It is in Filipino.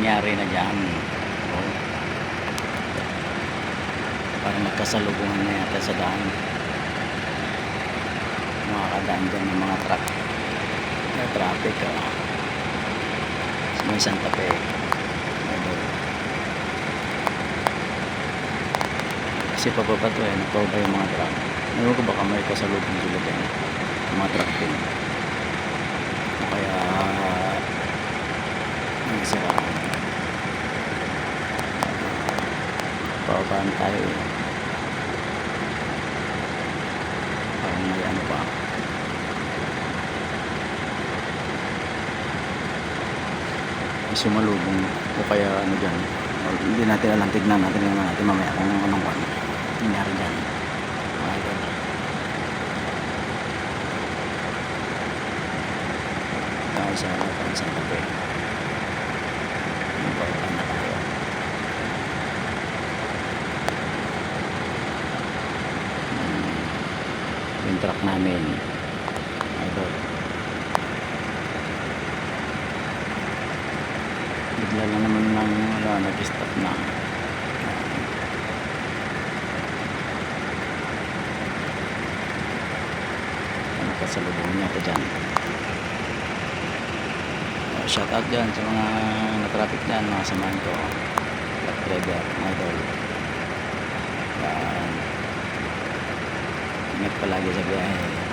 nangyari na dyan. Oh. Parang nagkasalubungan na yata sa daan. Mga kadaan dyan ng mga truck. Na traffic. Ah. Sa may Santa Fe. Kasi pababa to eh. Nagpababa yung mga truck. Ano ko baka may kasalubong sila dyan. Mga truck din. O Kaya ang sira. Pababaan tayo. Parang may ano pa. May sumalubong o kaya ano dyan. O, hindi natin alam. Tignan natin naman natin mamaya kung anong ano. Nangyari dyan. Idol. Tayo sa harapan sa. Pababaan na tayo. Yung truck namin. Idol. Bigla lang naman lang wala nag-stop na. Ano ka sa lubong niya ito dyan? Oh, shout out dyan sa mga na-traffic dyan mga samahan ko. Truck driver idol. Yan મેં ખોला के जगह है